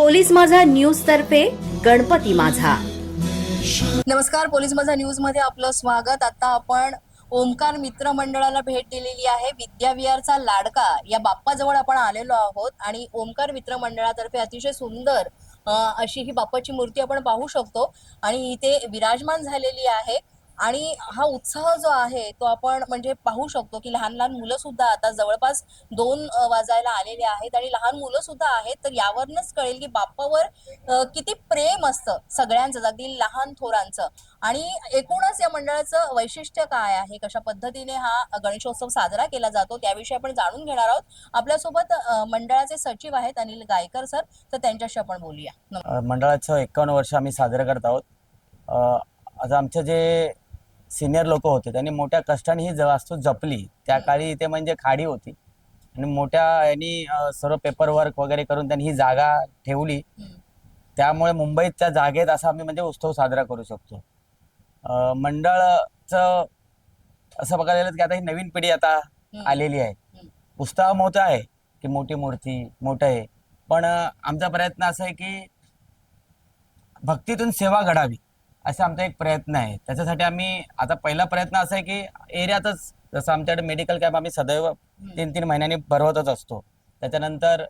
Police Majha news तर्फे गणपती माझा. नमस्कार पोलीस माझा न्यूजमध्ये आपलं स्वागत. आता आपण ओमकार मित्र मंडळाला भेट दिलेली आहे. विद्याविहारचा लाडका या बाप्पाजवळ आपण आलेलो आहोत. आणि ओमकार मित्र मंडळातर्फे अतिशय सुंदर अशी ही बाप्पाची मूर्ती आपण पाहू शकतो. आणि इथे विराजमान झालेली आहे. आणि हा उत्साह जो आहे तो आपण म्हणजे पाहू शकतो की लहान लहान मुलं सुद्धा आता जवळपास दोन वाजायला आलेले आहेत आणि लहान मुलं सुद्धा आहेत तर यावरनच कळेल की बाप्पावर किती प्रेम असतं सगळ्यांचं अगदी लहान थोरांचं. आणि एकूणच या मंडळाचं वैशिष्ट्य काय आहे? कशा पद्धतीने हा गणेशोत्सव साजरा केला जातो? त्याविषयी आपण जाणून घेणार आहोत. आपल्यासोबत मंडळाचे सचिव आहेत अनिल गायकर सर तर त्यांच्याशी आपण बोलूया. मंडळाचं एक्कावन्न वर्ष आम्ही साजरं करत आहोत. आता आमचं जे सिनियर लोक होते. त्यांनी मोठ्या कष्टाने ही वास्तू जपली. त्या काळी इथे म्हणजे खाडी होती. आणि मोठ्या यांनी सर्व पेपर वर्क वगैरे करून त्यांनी ही जागा ठेवली. त्यामुळे मुंबईत त्या जागेत असा आम्ही म्हणजे उत्सव साजरा करू शकतो. मंडळाचं असं बघायला गेलं की आता ही नवीन पिढी आता. आलेली आहे. उत्साह मोठा आहे की मोठी मूर्ती मोठं आहे. पण आमचा प्रयत्न असा आहे की भक्तीतून सेवा घडावी. असा आमचा एक प्रयत्न आहे. त्याच्यासाठी आम्ही आता पहिला प्रयत्न असा आहे की एरियातच जसं आमच्याकडे मेडिकल कॅम्प आम्ही सदैव तीन तीन महिन्यांनी भरवतच असतो. त्याच्यानंतर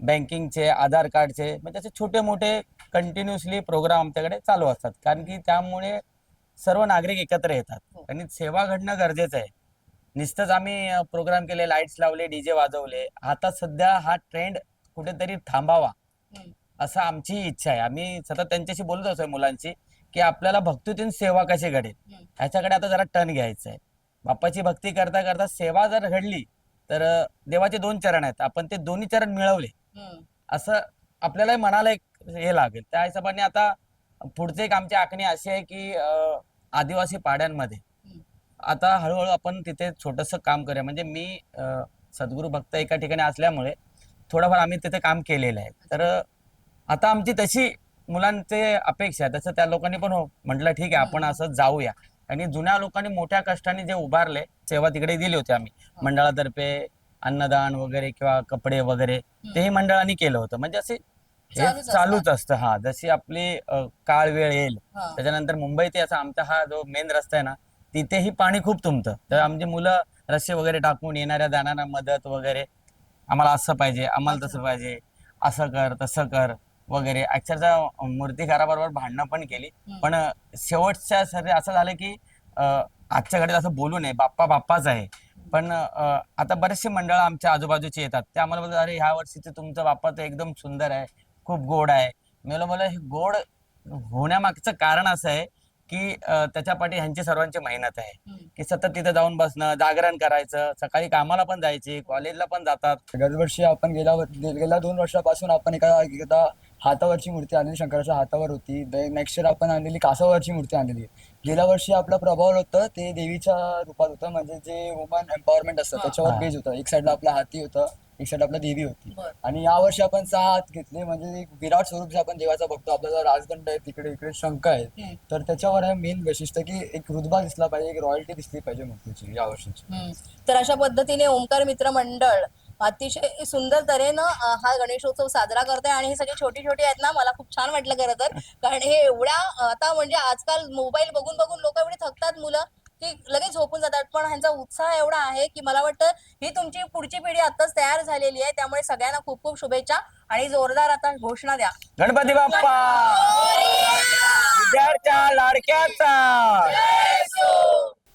बँकिंगचे आधार कार्डचे म्हणजे असे छोटे मोठे कंटिन्युअसली प्रोग्राम आमच्याकडे चालू असतात. कारण की त्यामुळे सर्व नागरिक एकत्र येतात. हो. आणि सेवा घडणं गरजेचं आहे. नुसतंच आम्ही प्रोग्राम केले लाईट्स लावले डीजे वाजवले. आता सध्या हा ट्रेंड कुठेतरी थांबावा. असं आमची इच्छा आहे. आम्ही सतत त्यांच्याशी बोलत असतोय मुलांची की आपल्याला भक्तीतून सेवा कशी घडेल. ह्याच्याकडे आता जरा टर्न घ्यायचं आहे बाप्पाची भक्ती करता करता सेवा जर घडली तर देवाचे दोन चरण आहेत. आपण ते दोन्ही चरण मिळवले. असं आपल्याला मनाला एक हे लागेल. त्या हिशोबाने आता पुढचे एक आमची आखणी अशी आहे की आदिवासी पाड्यांमध्ये. आता हळूहळू आपण तिथे छोटंसं काम करूया. म्हणजे मी सद्गुरू भक्त एका ठिकाणी असल्यामुळे थोडंफार आम्ही तिथे काम केलेलं आहे. तर आता आमची तशी मुलांचे अपेक्षा आहे तसं त्या लोकांनी पण हो म्हटलं ठीक आहे आपण असं जाऊया. आणि जुन्या लोकांनी मोठ्या कष्टाने जे उभारले सेवा तिकडे दिली होती आम्ही. मंडळातर्फे अन्नदान वगैरे किंवा कपडे वगैरे तेही मंडळाने केलं होतं. म्हणजे असे हे चालूच असतं. हा. जशी आपली अं, काळ वेळ येईल हा. त्याच्यानंतर मुंबईत असा आमचा हा जो मेन रस्ता आहे ना तिथेही पाणी खूप तुंबतं. तर आमची मुलं रस्ते वगैरे टाकून येणाऱ्या जाणाऱ्या मदत वगैरे आम्हाला असं पाहिजे आम्हाला तसं पाहिजे असं कर तसं कर. वगैरे. अक्षरशः मूर्तिकाराबरोबर भांडणं पण केली. पण शेवटच्या सर असं झालं की अं, आजच्या घडीत असं बोलू नये. बाप्पा बाप्पाच आहे. पण अं, आता बरेचसे मंडळ आमच्या आजूबाजूचे येतात. ते आम्हाला बोलतात अरे ह्या वर्षीचं तुमचं बाप्पा तर एकदम सुंदर आहे. खूप गोड आहे. मी म्हणलं, मला हे गोड होण्यामागचं कारण असं आहे की अं, त्याच्या पाठी ह्यांची सर्वांची मेहनत आहे. की सतत तिथे जाऊन बसणं जागरण करायचं. सकाळी कामाला पण जायचे कॉलेजला पण जातात. दरवर्षी आपण गेल्या गेल्या दोन वर्षापासून आपण एका एकदा हातावरची मूर्ती आणलेली शंकराच्या हातावर होती नेक्स्ट इयर आपण आणलेली कासावरची मूर्ती आणलेली गेल्या वर्षी आपला प्रभाव होतं ते देवीच्या रूपात होतं म्हणजे जे वुमन एम्पॉवरमेंट असतं. त्याच्यावर. बेज होतं एक साईडला आपला हाती होतं एक साईड आपला देवी होती. आणि यावर्षी आपण सहा हात घेतले म्हणजे एक विराट स्वरूप जे आपण देवाचा बघतो आपल्याला राजदंड आहे तिकडे इकडे शंख आहे. तर त्याच्यावर आहे मेन वैशिष्ट्य की एक रुतबा दिसला पाहिजे एक रॉयल्टी दिसली पाहिजे मूर्तीची यावर्षीची हम्म. तर अशा पद्धतीने ओंकार मित्र मंडळ अतिशय सुंदर तऱ्हेनं हा गणेशोत्सव साजरा करत आहे आणि हे सगळे छोटी छोटी आहेत ना मला खूप छान वाटलं खरं तर. कारण हे एवढ्या आता म्हणजे आजकाल मोबाईल बघून बघून लोक एवढे थकतात मुलं की लगेच झोपून जातात. पण ह्यांचा उत्साह एवढा आहे की मला वाटतं ही तुमची पुढची पिढी आताच तयार झालेली आहे. त्यामुळे सगळ्यांना खूप खूप शुभेच्छा आणि जोरदार आता घोषणा द्या. गणपती बाप्पा! लाडक्याचा!